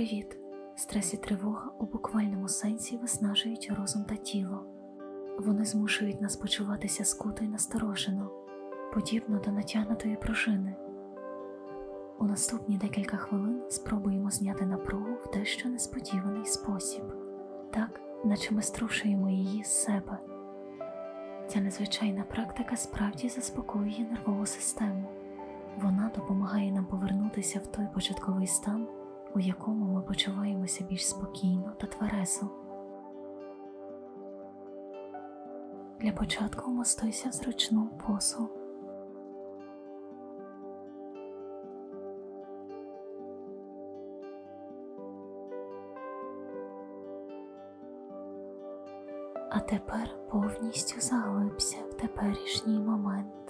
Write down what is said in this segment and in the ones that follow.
Привіт! Стрес і тривога у буквальному сенсі виснажують розум та тіло. Вони змушують нас почуватися скуто й насторожено, подібно до натягнутої пружини. У наступні декілька хвилин спробуємо зняти напругу в дещо несподіваний спосіб, так, наче ми струшуємо її з себе. Ця незвичайна практика справді заспокоює нервову систему. Вона допомагає нам повернутися в той початковий стан, у якому ми почуваємося більш спокійно та тверезо. Для початку вмостуйся в зручну позу. А тепер повністю заглибся в теперішній момент.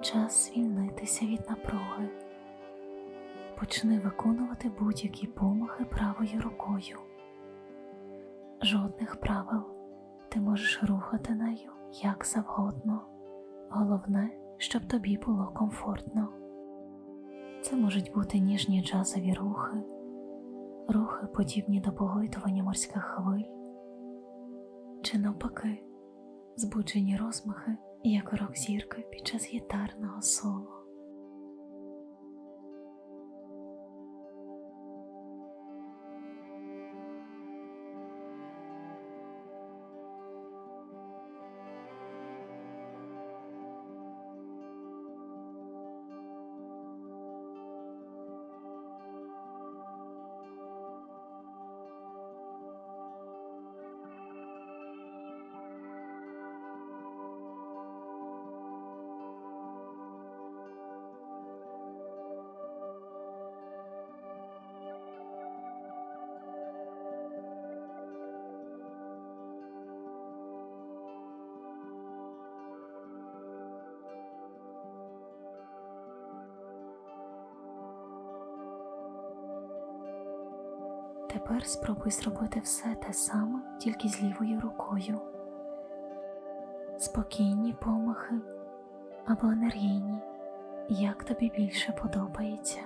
Час звільнитися від напруги. Почни виконувати будь-які помахи правою рукою. Жодних правил. Ти можеш рухати нею як завгодно. Головне, щоб тобі було комфортно. Це можуть бути ніжні джазові рухи, рухи, подібні до погойтування морських хвиль, чи навпаки, збуджені розмахи, як урок зірки під час гітарного соло. Тепер спробуй зробити все те саме, тільки з лівою рукою. Спокійні помахи або енергійні, як тобі більше подобається.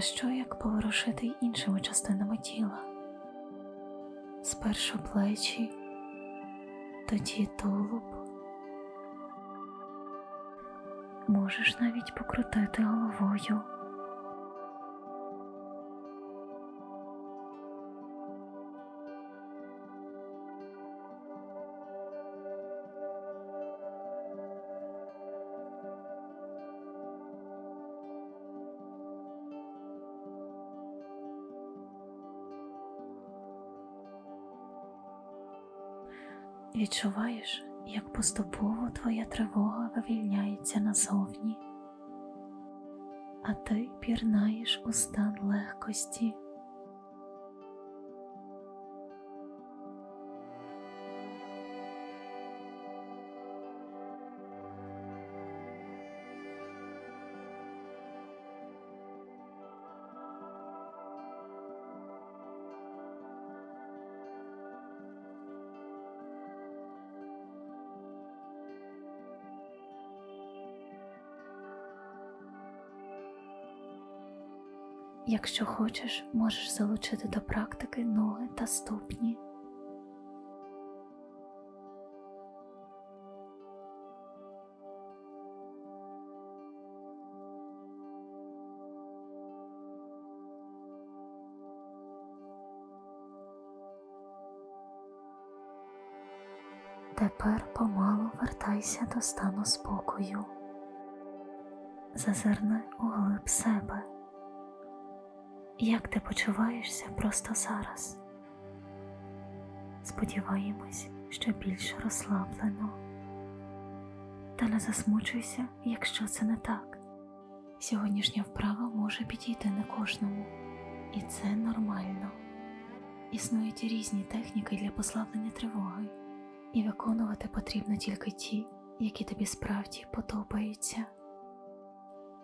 Що як поворушити іншими частинами тіла? Спершу плечі, тоді тулуб. Можеш навіть покрутити головою. Відчуваєш, як поступово твоя тривога вивільняється назовні, а ти пірнаєш у стан легкості. Якщо хочеш, можеш залучити до практики ноги та ступні. Тепер помалу вертайся до стану спокою, зазирни у глиб себе. Як ти почуваєшся просто зараз? Сподіваємось, що більш розслаблено. Та не засмучуйся, якщо це не так. Сьогоднішня вправа може підійти не кожному, і це нормально. Існують різні техніки для послаблення тривоги, і виконувати потрібно тільки ті, які тобі справді подобаються.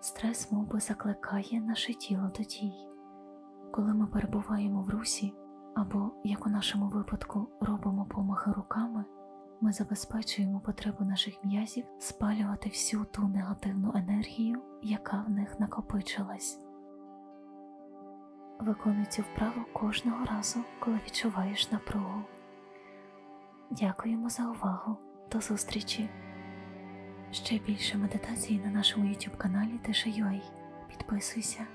Стрес мов би, закликає наше тіло до дій. Коли ми перебуваємо в русі, або, як у нашому випадку, робимо помахи руками, ми забезпечуємо потребу наших м'язів спалювати всю ту негативну енергію, яка в них накопичилась. Виконуй цю вправу кожного разу, коли відчуваєш напругу. Дякуємо за увагу. До зустрічі! Ще більше медитацій на нашому YouTube каналі Тиша.ua. Підписуйся.